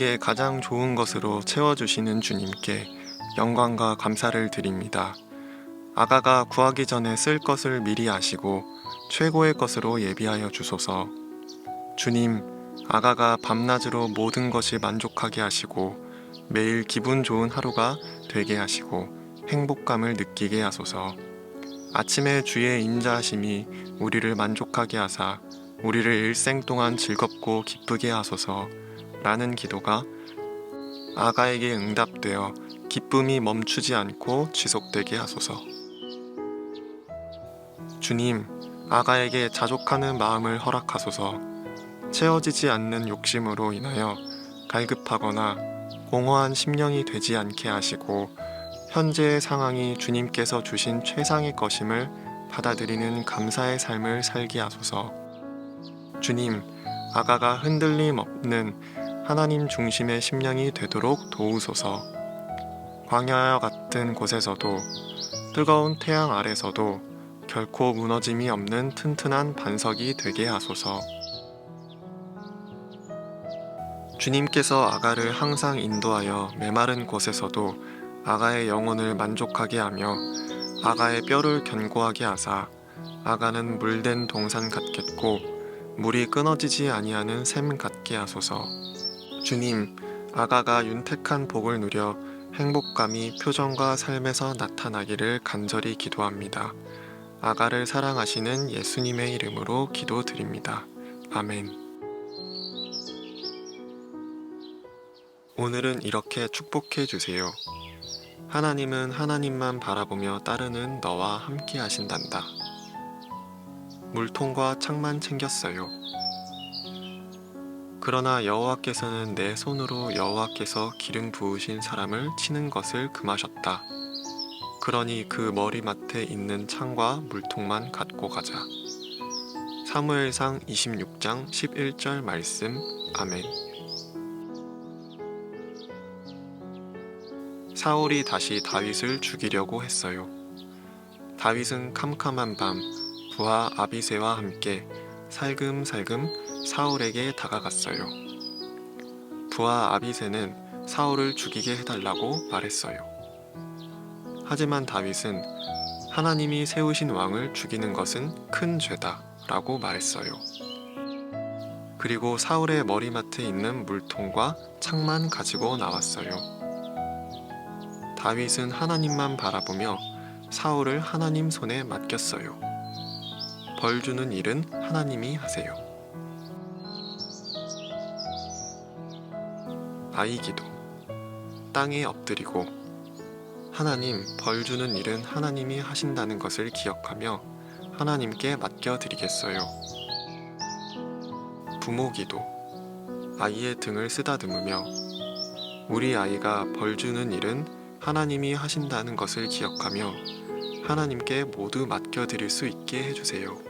우리에게 가장 좋은 것으로 채워주시는 주님께 영광과 감사를 드립니다. 아가가 구하기 전에 쓸 것을 미리 아시고 최고의 것으로 예비하여 주소서. 주님, 아가가 밤낮으로 모든 것이 만족하게 하시고 매일 기분 좋은 하루가 되게 하시고 행복감을 느끼게 하소서. 아침에 주의 인자하심이 우리를 만족하게 하사 우리를 일생 동안 즐겁고 기쁘게 하소서. 라는 기도가 아가에게 응답되어 기쁨이 멈추지 않고 지속되게 하소서. 주님, 아가에게 자족하는 마음을 허락하소서. 채워지지 않는 욕심으로 인하여 갈급하거나 공허한 심령이 되지 않게 하시고 현재의 상황이 주님께서 주신 최상의 것임을 받아들이는 감사의 삶을 살게 하소서. 주님, 아가가 흔들림 없는 하나님 중심의 심령이 되도록 도우소서. 광야와 같은 곳에서도 뜨거운 태양 아래서도 결코 무너짐이 없는 튼튼한 반석이 되게 하소서. 주님께서 아가를 항상 인도하여 메마른 곳에서도 아가의 영혼을 만족하게 하며 아가의 뼈를 견고하게 하사 아가는 물된 동산 같겠고 물이 끊어지지 아니하는 샘 같게 하소서. 주님, 아가가 윤택한 복을 누려 행복감이 표정과 삶에서 나타나기를 간절히 기도합니다. 아가를 사랑하시는 예수님의 이름으로 기도드립니다. 아멘. 오늘은 이렇게 축복해 주세요. 하나님은 하나님만 바라보며 따르는 너와 함께 하신단다. 물통과 창만 챙겼어요. 그러나 여호와께서는 내 손으로 여호와께서 기름 부으신 사람을 치는 것을 금하셨다. 그러니 그 머리맡에 있는 창과 물통만 갖고 가자. 사무엘상 26장 11절 말씀 아멘. 사울이 다시 다윗을 죽이려고 했어요. 다윗은 캄캄한 밤 부하 아비세와 함께 살금살금 사울에게 다가갔어요. 부하 아비세는 사울을 죽이게 해달라고 말했어요. 하지만 다윗은 하나님이 세우신 왕을 죽이는 것은 큰 죄다 라고 말했어요. 그리고 사울의 머리맡에 있는 물통과 창만 가지고 나왔어요. 다윗은 하나님만 바라보며 사울을 하나님 손에 맡겼어요. 벌 주는 일은 하나님이 하세요. 아이 기도 땅에 엎드리고 하나님 벌 주는 일은 하나님이 하신다는 것을 기억하며 하나님께 맡겨드리겠어요. 부모 기도 아이의 등을 쓰다듬으며 우리 아이가 벌 주는 일은 하나님이 하신다는 것을 기억하며 하나님께 모두 맡겨드릴 수 있게 해주세요.